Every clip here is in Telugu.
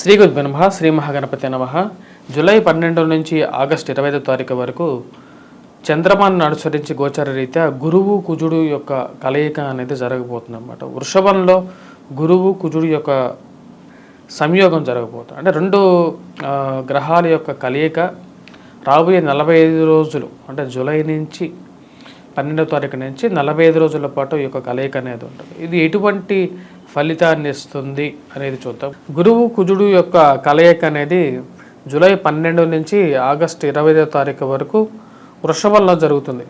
శ్రీ గురు నమ శ్రీ మహాగణపతి నమ. జూలై పన్నెండు నుంచి ఆగస్టు ఇరవై ఐదో తారీఖు వరకు చంద్రమాన్ని అనుసరించి గోచర రీత్యా గురువు కుజుడు యొక్క కలయిక అనేది జరగబోతుంది అనమాట వృషభంలో గురువు కుజుడు యొక్క సంయోగం జరగబోతుంది. అంటే రెండు గ్రహాల యొక్క కలయిక రాబోయే నలభై ఐదు రోజులు అంటే జూలై నుంచి పన్నెండవ తారీఖు నుంచి నలభై ఐదు రోజుల పాటు ఈ యొక్క కలయిక అనేది ఉంటుంది. ఇది ఎటువంటి ఫలితాన్ని ఇస్తుంది అనేది చూద్దాం. గురువు కుజుడు యొక్క కలయిక అనేది జూలై పన్నెండు నుంచి ఆగస్టు ఇరవై ఐదో తారీఖు వరకు వృషభంలో జరుగుతుంది.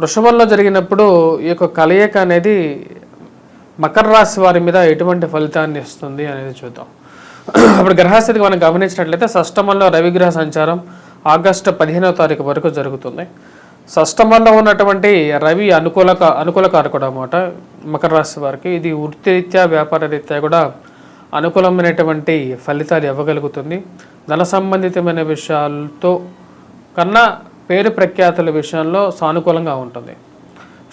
వృషభంలో జరిగినప్పుడు ఈ యొక్క కలయిక అనేది మకర రాశి వారి మీద ఎటువంటి ఫలితాన్ని ఇస్తుంది అనేది చూద్దాం. అప్పుడు గ్రహస్థితికి మనం గమనించినట్లయితే షష్టమంలో రవిగ్రహ సంచారం ఆగస్టు పదిహేనవ తారీఖు వరకు జరుగుతుంది. షష్టమంలో ఉన్నటువంటి రవి అనుకూల అనుకూల కారకుడు అన్నమాట మకర రాశి వారికి ఇది వృత్తిరీత్యా వ్యాపార రీత్యా కూడా అనుకూలమైనటువంటి ఫలితాలు ఇవ్వగలుగుతుంది. ధన సంబంధితమైన విషయాలతో కన్నా పేరు ప్రఖ్యాతుల విషయంలో సానుకూలంగా ఉంటుంది.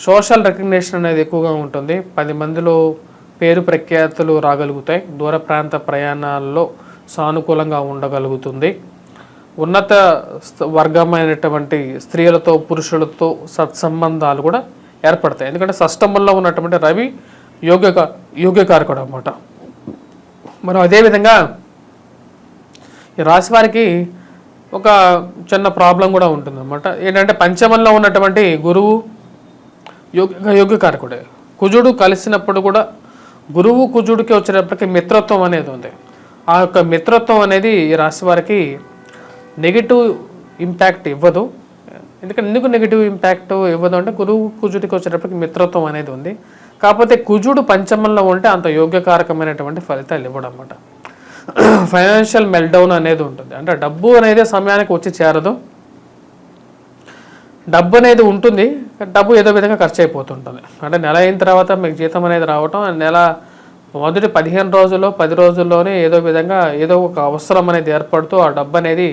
సోషల్ రికగ్నేషన్ అనేది ఎక్కువగా ఉంటుంది. పది మందిలో పేరు ప్రఖ్యాతులు రాగలుగుతాయి. దూర ప్రాంత ప్రయాణాల్లో సానుకూలంగా ఉండగలుగుతుంది. ఉన్నత వర్గమైనటువంటి స్త్రీలతో పురుషులతో సత్సంబంధాలు కూడా ఏర్పడతాయి. ఎందుకంటే సష్టమంలో ఉన్నటువంటి రవి యోగ్యక యోగ్యకారకుడు అనమాట మనం అదేవిధంగా ఈ రాశి వారికి ఒక చిన్న ప్రాబ్లం కూడా ఉంటుంది అనమాట ఏంటంటే పంచమంలో ఉన్నటువంటి గురువు యోగ్య యోగ్యకారకుడే. కుజుడు కలిసినప్పుడు కూడా గురువు కుజుడికి వచ్చినప్పటికీ మిత్రత్వం అనేది ఉంది. ఆ యొక్క మిత్రత్వం అనేది ఈ రాశి వారికి నెగిటివ్ ఇంపాక్ట్ ఇవ్వదు. ఎందుకంటే ఎందుకు నెగిటివ్ ఇంపాక్ట్ ఇవ్వదు అంటే గురువు కుజుడికి వచ్చేటప్పటికి మిత్రత్వం అనేది ఉంది. కాకపోతే కుజుడు పంచమంలో ఉంటే అంత యోగ్యకారకమైనటువంటి ఫలితాలు ఇవ్వడం అన్నమాట. ఫైనాన్షియల్ మెల్డౌన్ అనేది ఉంటుంది. అంటే డబ్బు అనేది సమయానికి వచ్చి చేరదు. డబ్బు అనేది ఉంటుంది. డబ్బు ఏదో విధంగా ఖర్చు అయిపోతుంటుంది. అంటే నెల అయిన తర్వాత మీకు జీతం అనేది రావటం నెల మొదటి పదిహేను రోజుల్లో పది రోజుల్లోనే ఏదో విధంగా ఏదో ఒక అవసరం అనేది ఏర్పడుతూ ఆ డబ్బు అనేది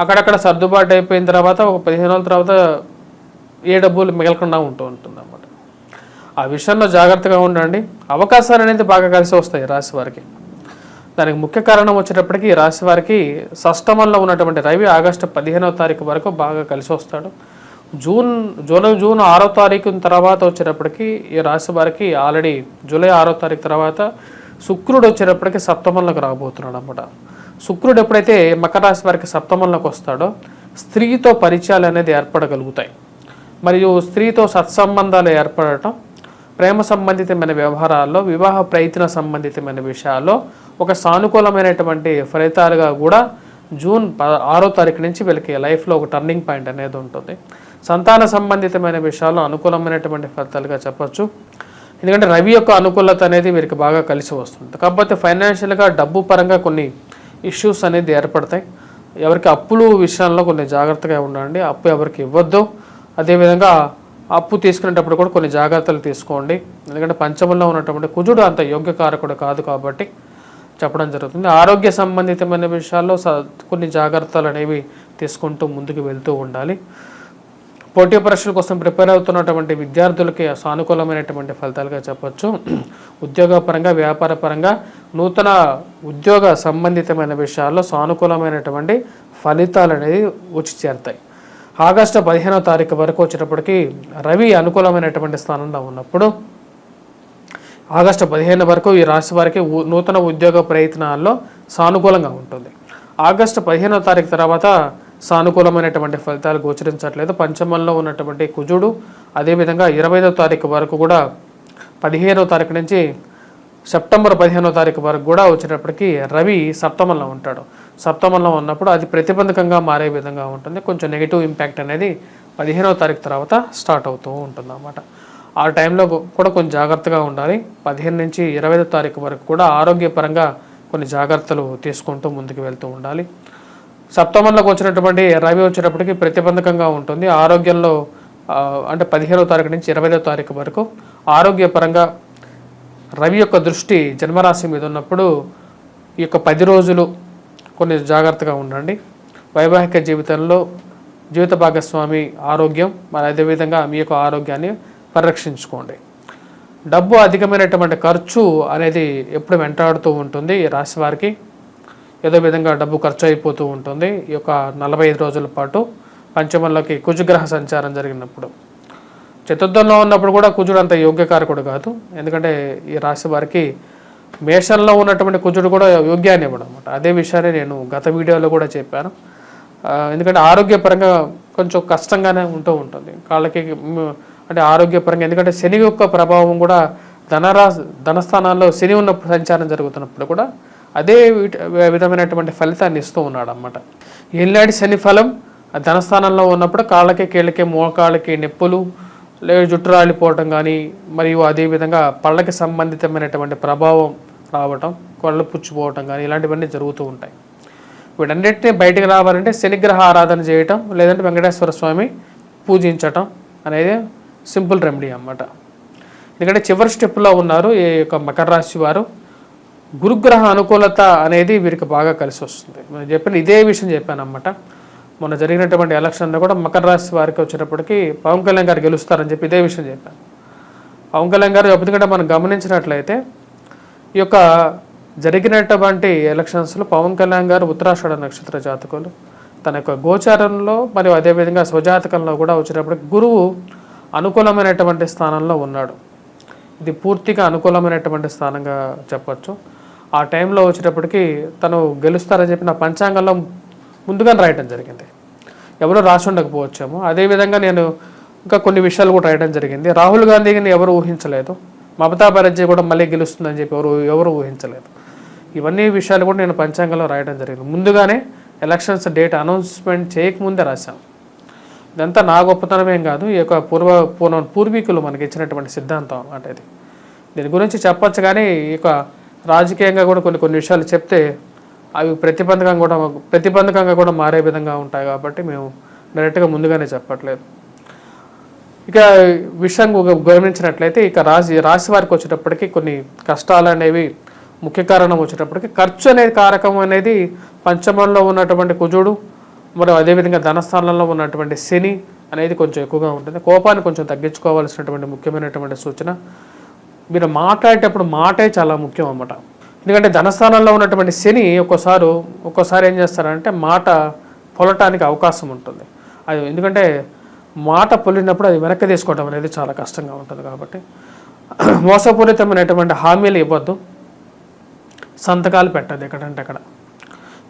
అక్కడక్కడ సర్దుబాటు అయిపోయిన తర్వాత ఒక పదిహేను రోజుల తర్వాత ఏ డబ్బులు మిగలకుండా ఉంటూ ఉంటుంది అన్నమాట ఆ విషయంలో జాగ్రత్తగా ఉండండి. అవకాశాలు అనేది బాగా కలిసి వస్తాయి ఈ రాశి వారికి. దానికి ముఖ్య కారణం వచ్చేటప్పటికి ఈ రాశి వారికి సష్టమంలో ఉన్నటువంటి రవి ఆగస్టు పదిహేనవ తారీఖు వరకు బాగా కలిసి వస్తాడు. జూన్ జూన్ జూన్ ఆరో తారీఖు తర్వాత వచ్చేటప్పటికి ఈ రాశి వారికి ఆల్రెడీ జూలై ఆరో తారీఖు తర్వాత శుక్రుడు వచ్చేటప్పటికి సప్తమంలోకి రాబోతున్నాడు అనమాట శుక్రుడు ఎప్పుడైతే మకర రాశి వారికి సప్తమంలోకి వస్తాడో స్త్రీతో పరిచయాలు అనేది ఏర్పడగలుగుతాయి. మరియు స్త్రీతో సత్సంబంధాలు ఏర్పడటం ప్రేమ సంబంధితమైన వ్యవహారాల్లో వివాహ ప్రయత్న సంబంధితమైన విషయాల్లో ఒక సానుకూలమైనటువంటి ఫలితాలుగా కూడా జూన్ ప ఆరో తారీఖు నుంచి వీళ్ళకి లైఫ్లో ఒక టర్నింగ్ పాయింట్ అనేది ఉంటుంది. సంతాన సంబంధితమైన విషయాల్లో అనుకూలమైనటువంటి ఫలితాలుగా చెప్పొచ్చు. ఎందుకంటే రవి యొక్క అనుకూలత అనేది వీరికి బాగా కలిసి వస్తుంది. కాకపోతే ఫైనాన్షియల్గా డబ్బు పరంగా కొన్ని ఇష్యూస్ అనేది ఏర్పడతాయి. ఎవరికి అప్పులు విషయంలో కొన్ని జాగ్రత్తగా ఉండండి. అప్పు ఎవరికి ఇవ్వద్దు. అదేవిధంగా అప్పు తీసుకునేటప్పుడు కూడా కొన్ని జాగ్రత్తలు తీసుకోండి. ఎందుకంటే పంచమంలో ఉన్నటువంటి కుజుడు అంత యోగ్యకారకుడు కాదు కాబట్టి చెప్పడం జరుగుతుంది. ఆరోగ్య సంబంధితమైన విషయాల్లో స- కొన్ని జాగ్రత్తలు అనేవి తీసుకుంటూ ముందుకు వెళ్తూ ఉండాలి. పోటీ పరీక్షల కోసం ప్రిపేర్ అవుతున్నటువంటి విద్యార్థులకి సానుకూలమైనటువంటి ఫలితాలుగా చెప్పచ్చు. ఉద్యోగపరంగా వ్యాపార పరంగా నూతన ఉద్యోగ సంబంధితమైన విషయాల్లో సానుకూలమైనటువంటి ఫలితాలు అనేది వచ్చి చేరుతాయి. ఆగస్టు పదిహేనో తారీఖు వరకు వచ్చేటప్పటికి రవి అనుకూలమైనటువంటి స్థానంలో ఉన్నప్పుడు ఆగస్టు పదిహేను వరకు ఈ రాశి వారికి ఉ- నూతన ఉద్యోగ ప్రయత్నాల్లో సానుకూలంగా ఉంటుంది. ఆగస్టు పదిహేనో తారీఖు తర్వాత సానుకూలమైనటువంటి ఫలితాలు గోచరించట్లేదు. పంచమంలో ఉన్నటువంటి కుజుడు అదేవిధంగా ఇరవైదో తారీఖు వరకు కూడా పదిహేనో తారీఖు నుంచి సెప్టెంబర్ పదిహేనో తారీఖు వరకు కూడా వచ్చేటప్పటికి రవి సప్తమంలో ఉంటాడు. సప్తమంలో ఉన్నప్పుడు అది ప్రతిబంధకంగా మారే విధంగా ఉంటుంది. కొంచెం నెగిటివ్ ఇంపాక్ట్ అనేది పదిహేనవ తారీఖు తర్వాత స్టార్ట్ అవుతూ ఉంటుంది అన్నమాట ఆ టైంలో కూడా కొంచెం జాగ్రత్తగా ఉండాలి. పదిహేను నుంచి ఇరవై తారీఖు వరకు కూడా ఆరోగ్యపరంగా కొన్ని జాగ్రత్తలు తీసుకుంటూ ముందుకు వెళ్తూ ఉండాలి. సప్తమంలోకి వచ్చినటువంటి రవి వచ్చేటప్పటికి ప్రతిబంధకంగా ఉంటుంది. ఆరోగ్యంలో అంటే పదిహేనో తారీఖు నుంచి ఇరవైదో తారీఖు వరకు ఆరోగ్యపరంగా రవి యొక్క దృష్టి జన్మరాశి మీద ఉన్నప్పుడు ఈ యొక్క పది రోజులు కొన్ని జాగ్రత్తగా ఉండండి. వైవాహిక జీవితంలో జీవిత భాగస్వామి ఆరోగ్యం మరి అదేవిధంగా మీ యొక్క ఆరోగ్యాన్ని పరిరక్షించుకోండి. డబ్బు అధికమైనటువంటి ఖర్చు అనేది ఎప్పుడు వెంటాడుతూ ఉంటుంది ఈ రాశి వారికి. ఏదో విధంగా డబ్బు ఖర్చు అయిపోతూ ఉంటుంది. ఈ యొక్క నలభై ఐదు రోజుల పాటు పంచమంలోకి కుజగ్రహ సంచారం జరిగినప్పుడు. చతుర్థంలో ఉన్నప్పుడు కూడా కుజుడు అంత యోగ్యకారకుడు కాదు. ఎందుకంటే ఈ రాశి వారికి మేషంలో ఉన్నటువంటి కుజుడు కూడా యోగ్యాన్ని ఇవ్వడం అనమాట. అదే విషయాన్ని నేను గత వీడియోలో కూడా చెప్పాను. ఎందుకంటే ఆరోగ్యపరంగా కొంచెం కష్టంగానే ఉంటూ ఉంటుంది. కాళ్ళకి అంటే ఆరోగ్యపరంగా ఎందుకంటే శని యొక్క ప్రభావం కూడా ధనరా ధనస్థానాల్లో శని ఉన్న సంచారం జరుగుతున్నప్పుడు కూడా అదే విధమైనటువంటి ఫలితాన్ని ఇస్తూ ఉన్నాడు అనమాట ఏళ్ళాడి శని ఫలం ఆ ధనస్థానంలో ఉన్నప్పుడు కాళ్ళకి కీళ్ళకి మోకాళ్ళకి నొప్పులు లేదా జుట్టు రాలిపోవటం కానీ మరియు అదేవిధంగా పళ్ళకి సంబంధితమైనటువంటి ప్రభావం రావటం కళ్ళు పుచ్చిపోవటం కానీ ఇలాంటివన్నీ జరుగుతూ ఉంటాయి. వీటన్నిటిని బయటకు రావాలంటే శనిగ్రహ ఆరాధన చేయటం లేదంటే వెంకటేశ్వర స్వామి పూజించటం అనేది సింపుల్ రెమెడీ అన్నమాట. ఎందుకంటే చివరి స్టెప్లో ఉన్నారు ఈ యొక్క మకర రాశి వారు. గురుగ్రహ అనుకూలత అనేది వీరికి బాగా కలిసి వస్తుంది నేను చెప్పిన ఇదే విషయం చెప్పాను అన్నమాట మొన్న జరిగినటువంటి ఎలక్షన్లో కూడా మకర రాశి వారికి వచ్చినప్పటికీ పవన్ కళ్యాణ్ గారు గెలుస్తారని చెప్పి ఇదే విషయం చెప్పాను పవన్ కళ్యాణ్ గారు ఎందుకంటే మనం గమనించినట్లయితే ఈ యొక్క జరిగినటువంటి ఎలక్షన్స్లో పవన్ కళ్యాణ్ గారు ఉత్తరాషాఢ నక్షత్ర జాతకులు. తన యొక్క గోచారంలో మరియు అదేవిధంగా స్వజాతకంలో కూడా వచ్చేటప్పటికి గురువు అనుకూలమైనటువంటి స్థానంలో ఉన్నాడు. ఇది పూర్తిగా అనుకూలమైనటువంటి స్థానంగా చెప్పచ్చు. ఆ టైంలో వచ్చేటప్పటికి తను గెలుస్తారని చెప్పి నా పంచాంగంలో ముందుగానే రాయటం జరిగింది. ఎవరు రాసి ఉండకపోవచ్చేమో. అదేవిధంగా నేను ఇంకా కొన్ని విషయాలు కూడా రాయడం జరిగింది. రాహుల్ గాంధీని ఎవరు ఊహించలేదు. మమతా బెనర్జీ కూడా మళ్ళీ గెలుస్తుందని చెప్పి ఎవరు ఎవరు ఊహించలేదు. ఇవన్నీ విషయాలు కూడా నేను పంచాంగంలో రాయడం జరిగింది. ముందుగానే ఎలక్షన్స్ డేట్ అనౌన్స్మెంట్ చేయకముందే రాశాను ఇదంతా నా గొప్పతనమేం కాదు ఈ యొక్క పూర్వ పూర్వ పూర్వీకులు మనకి ఇచ్చినటువంటి సిద్ధాంతం అంటే ఇది. దీని గురించి చెప్పచ్చు కానీ ఈ యొక్క రాజకీయంగా కూడా కొన్ని కొన్ని విషయాలు చెప్తే అవి ప్రతిబంధకంగా కూడా ప్రతిబంధకంగా కూడా మారే విధంగా ఉంటాయి కాబట్టి మేము డైరెక్ట్గా ముందుగానే చెప్పట్లేదు. ఇక విషయం గమనించినట్లయితే ఇక రాశి రాశి వారికి వచ్చేటప్పటికి కొన్ని కష్టాలు అనేవి ముఖ్య కారణం వచ్చేటప్పటికి ఖర్చు అనేది కారకం అనేది పంచమంలో ఉన్నటువంటి కుజుడు మరియు అదేవిధంగా ధనస్థానంలో ఉన్నటువంటి శని అనేది కొంచెం ఎక్కువగా ఉంటుంది. కోపాన్ని కొంచెం తగ్గించుకోవాల్సినటువంటి ముఖ్యమైనటువంటి సూచన. మీరు మాట్లాడేటప్పుడు మాటే చాలా ముఖ్యం అన్నమాట. ఎందుకంటే ధనస్థానంలో ఉన్నటువంటి శని ఒక్కోసారి ఒక్కోసారి ఏం చేస్తారంటే మాట పొలటానికి అవకాశం ఉంటుంది. అది ఎందుకంటే మాట పొలినప్పుడు అది వెనక్కి తీసుకోవడం అనేది చాలా కష్టంగా ఉంటుంది కాబట్టి. మోసపూరితమైనటువంటి హామీలు ఇవ్వద్దు. సంతకాలు పెట్టదు ఎక్కడంటే అక్కడ.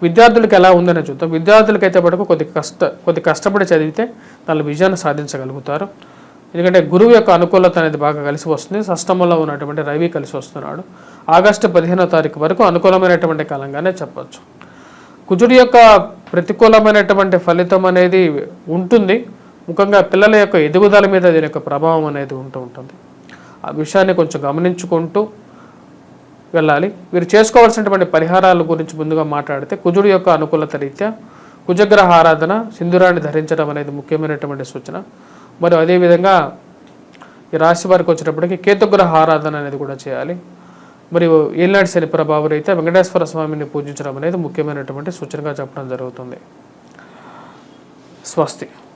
విద్యార్థులకు ఎలా ఉందనే చూద్దాం. విద్యార్థులకి అయితే మటుకు కొద్ది కష్ట కొద్ది కష్టపడి చదివితే వాళ్ళ విజయాన్ని సాధించగలుగుతారు. ఎందుకంటే గురువు యొక్క అనుకూలత అనేది బాగా కలిసి వస్తుంది. సష్టమంలో ఉన్నటువంటి రవి కలిసి వస్తున్నాడు. ఆగస్టు పదిహేనో తారీఖు వరకు అనుకూలమైనటువంటి కాలంగానే చెప్పచ్చు. కుజుడి యొక్క ప్రతికూలమైనటువంటి ఫలితం అనేది ఉంటుంది. ముఖ్యంగా పిల్లల యొక్క ఎదుగుదల మీద దీని యొక్క ప్రభావం అనేది ఉంటూ ఉంటుంది. ఆ విషయాన్ని కొంచెం గమనించుకుంటూ వెళ్ళాలి. వీరు చేసుకోవాల్సినటువంటి పరిహారాల గురించి ముందుగా మాట్లాడితే కుజుడు యొక్క అనుకూలత రీత్యా కుజగ్రహ ఆరాధన సింధురాన్ని ధరించడం అనేది ముఖ్యమైనటువంటి సూచన. మరియు అదేవిధంగా ఈ రాశి వారికి వచ్చేటప్పటికి కేతుగ్రహ ఆరాధన అనేది కూడా చేయాలి. మరియు ఏలినాటి శని ప్రభావం అయితే వెంకటేశ్వర స్వామిని పూజించడం అనేది ముఖ్యమైనటువంటి సూచనగా చెప్పడం జరుగుతుంది. స్వస్తి.